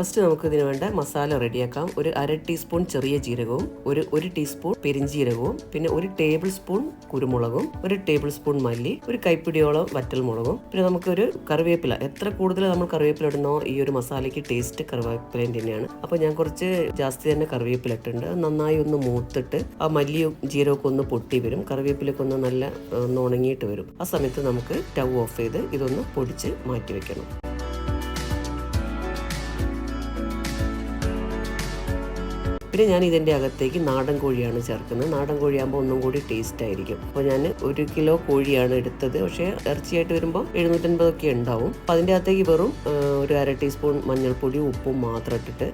First നമുക്ക് ഇതിന് വേണ്ട മസാല റെഡിയാക്കാം ഒരു അര ടീസ്പൂൺ ചെറിയ ജീരകവും ഒരു ഒരു ടീസ്പൂൺ പെരിഞ്ജീരകവും പിന്നെ ഒരു ടേബിൾ സ്പൂൺ കുരുമുളകും ഒരു ടേബിൾ സ്പൂൺ മല്ലി ഒരു കൈപ്പിടിയോളം വറ്റൽ മുളകും പിന്നെ നമുക്കൊരു കറിവേപ്പില. എത്ര കൂടുതൽ നമ്മൾ കറിവേപ്പില ഇടുന്നോ ഈ ഒരു മസാലയ്ക്ക് ടേസ്റ്റ് കറിവേപ്പില തന്നെയാണ്. അപ്പോൾ ഞാൻ കുറച്ച് ജാസ്തി തന്നെ കറിവേപ്പില ഇട്ടിട്ടുണ്ട്. അത് നന്നായി ഒന്ന് മൂത്തിട്ട് ആ മല്ലിയും ജീരകമൊക്കെ ഒന്ന് പൊട്ടി വരും. കറിവേപ്പിലൊക്കെ ഒന്ന് നല്ല ഒന്ന് ഉണങ്ങിയിട്ട് വരും. ആ സമയത്ത് നമുക്ക് സ്റ്റൗ ഓഫ് ചെയ്ത് ഇതൊന്ന് പൊടിച്ച് മാറ്റി വെക്കണം. പിന്നെ ഞാൻ ഇതിന്റെ അകത്തേക്ക് നാടൻ കോഴിയാണ് ചേർക്കുന്നത്. നാടൻ കോഴിയാകുമ്പോൾ ഒന്നും കൂടി ടേസ്റ്റ് ആയിരിക്കും. അപ്പോൾ ഞാൻ ഒരു കിലോ കോഴിയാണ് എടുത്തത്. പക്ഷേ ഇറച്ചിയായിട്ട് വരുമ്പോൾ എഴുന്നൂറ്റൻപതൊക്കെ ഉണ്ടാവും. അപ്പോൾ അതിന്റെ അകത്തേക്ക് വെറും ഒരു അര ടീസ്പൂൺ മഞ്ഞൾപ്പൊടി ഉപ്പും മാത്രം ഇട്ടിട്ട്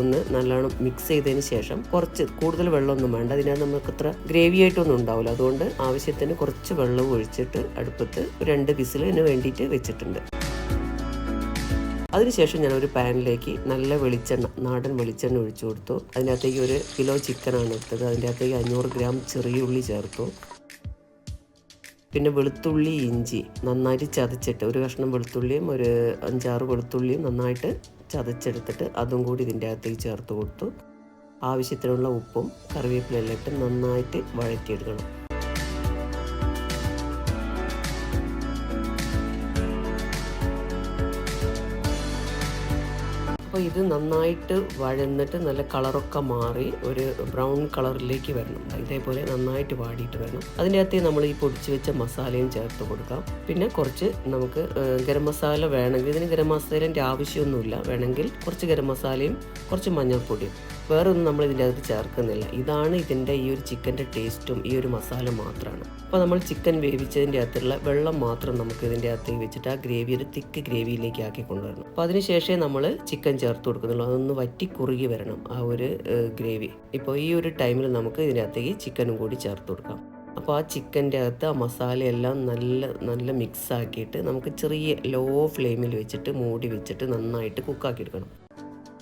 ഒന്ന് നല്ലോണം മിക്സ് ചെയ്തതിന് ശേഷം കുറച്ച് കൂടുതൽ വെള്ളമൊന്നും വേണ്ട. അതിനകത്ത് നമുക്ക് അത്ര ഗ്രേവി ആയിട്ടൊന്നും ഉണ്ടാവില്ല. അതുകൊണ്ട് ആവശ്യത്തിന് കുറച്ച് വെള്ളം ഒഴിച്ചിട്ട് അടുപ്പത്ത് രണ്ട് വിസിലിന് വേണ്ടിയിട്ട് വെച്ചിട്ടുണ്ട്. അതിനുശേഷം ഞാൻ ഒരു പാനിലേക്ക് നല്ല വെളിച്ചെണ്ണ നാടൻ വെളിച്ചെണ്ണ ഒഴിച്ചു കൊടുത്തു. അതിനകത്തേക്ക് ഒരു കിലോ ചിക്കനാണ് എടുത്തത്. അതിന്റെ അകത്തേക്ക് അഞ്ഞൂറ് ഗ്രാം ചെറിയ ഉള്ളി ചേർത്തു. പിന്നെ വെളുത്തുള്ളി ഇഞ്ചി നന്നായിട്ട് ചതച്ചിട്ട് ഒരു കഷ്ണം വെളുത്തുള്ളിയും ഒരു അഞ്ചാറ് വെളുത്തുള്ളിയും നന്നായിട്ട് ചതച്ചെടുത്തിട്ട് അതും കൂടി ഇതിന്റെ അകത്തേക്ക് ചേർത്ത് കൊടുത്തു. ആവശ്യത്തിനുള്ള ഉപ്പും കറിവേപ്പിലെല്ലാം ഇട്ട് നന്നായിട്ട് വഴറ്റിയെടുക്കണം. അപ്പോൾ ഇത് നന്നായിട്ട് വഴന്നിട്ട് നല്ല കളറൊക്കെ മാറി ഒരു ബ്രൗൺ കളറിലേക്ക് വരണം. ഇതേപോലെ നന്നായിട്ട് വാടിയിട്ട് വരണം. അതിന്റെ അകത്ത് നമ്മൾ ഈ പൊടിച്ച് വെച്ച മസാലയും ചേർത്ത് കൊടുക്കാം. പിന്നെ കുറച്ച് നമുക്ക് ഗരം മസാല വേണമെങ്കിൽ ഇതിന് ഗരം മസാലേന്റെ ആവശ്യമൊന്നുമില്ല. വേണമെങ്കിൽ കുറച്ച് ഗരം മസാലയും കുറച്ച് മഞ്ഞൾപ്പൊടിയും വേറെ ഒന്നും നമ്മൾ ഇതിന്റെ അകത്ത് ചേർക്കുന്നില്ല. ഇതാണ് ഇതിന്റെ ഈ ഒരു ചിക്കന്റെ ടേസ്റ്റും ഈ ഒരു മസാല മാത്രമാണ് അപ്പോൾ നമ്മൾ ചിക്കൻ വേവിച്ചതിന്റെ അകത്തുള്ള വെള്ളം മാത്രം നമുക്ക് ഇതിന്റെ അകത്തേക്ക് വെച്ചിട്ട് ആ ഗ്രേവി ഒരു തിക്ക് ഗ്രേവിയിലേക്ക് ആക്കി കൊണ്ടുവരണം. അപ്പോൾ അതിനുശേഷമേ നമ്മൾ ചിക്കൻ ചേർത്ത് കൊടുക്കുന്നുള്ളൂ. അതൊന്ന് വറ്റി കുറുകി വരണം ആ ഒരു ഗ്രേവി. ഇപ്പോൾ ഈ ഒരു ടൈമിൽ നമുക്ക് ഇതിന്റെ അകത്തേക്ക് ചിക്കനും കൂടി ചേർത്ത് കൊടുക്കാം. അപ്പോൾ ആ ചിക്കന്റെ അകത്ത് ആ മസാലയെല്ലാം നല്ല നല്ല മിക്സ് ആക്കിയിട്ട് നമുക്ക് ചെറിയ ലോ ഫ്ലെയിമിൽ വെച്ചിട്ട് മൂടി വെച്ചിട്ട് നന്നായിട്ട് കുക്കാക്കി എടുക്കണം.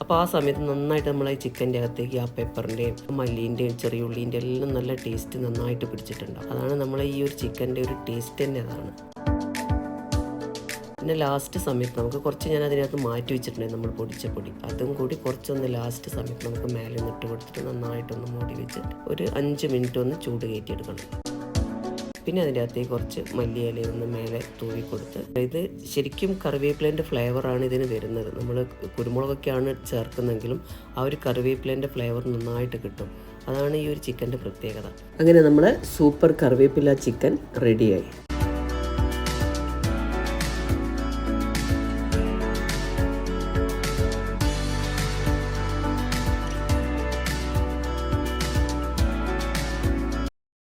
അപ്പോൾ ആ സമയത്ത് നന്നായിട്ട് നമ്മൾ ഈ ചിക്കന്റെ അകത്തേക്ക് ആ പെപ്പറിന്റെയും മല്ലീന്റെയും ചെറിയ ഉള്ളീന്റെ എല്ലാം നല്ല ടേസ്റ്റ് നന്നായിട്ട് പിടിച്ചിട്ടുണ്ടാവും. അതാണ് നമ്മളെ ഈ ഒരു ചിക്കന്റെ ഒരു ടേസ്റ്റ് തന്നെ അതാണ്. പിന്നെ ലാസ്റ്റ് സമയത്ത് നമുക്ക് കുറച്ച് ഞാൻ അതിനകത്ത് മാറ്റി വെച്ചിട്ടുണ്ടായിരുന്നു നമ്മൾ പൊടിച്ച പൊടി. അതും കൂടി കുറച്ചൊന്ന് ലാസ്റ്റ് സമയത്ത് നമുക്ക് മേലെ നിട്ട് കൊടുത്തിട്ട് നന്നായിട്ടൊന്ന് മൂടി വെച്ചിട്ട് ഒരു അഞ്ച് മിനിറ്റ് ഒന്ന് ചൂട് കയറ്റിയെടുക്കണം. പിന്നെ അതിന്റെ അകത്തേക്ക് കുറച്ച് മല്ലിയില ഒന്ന് മേലെ തൂവി കൊടുത്ത് ഇത് ശരിക്കും കറിവേപ്പിലേന്റെ ഫ്ലേവറാണ് ഇതിന് വരുന്നത്. നമ്മൾ കുരുമുളകൊക്കെയാണ് ചേർക്കുന്നതെങ്കിലും ആ ഒരു കറിവേപ്പിലേന്റെ ഫ്ലേവർ നന്നായിട്ട് കിട്ടും. അതാണ് ഈ ഒരു ചിക്കന്റെ പ്രത്യേകത. അങ്ങനെ നമ്മൾ സൂപ്പർ കറിവേപ്പില ചിക്കൻ റെഡിയായി.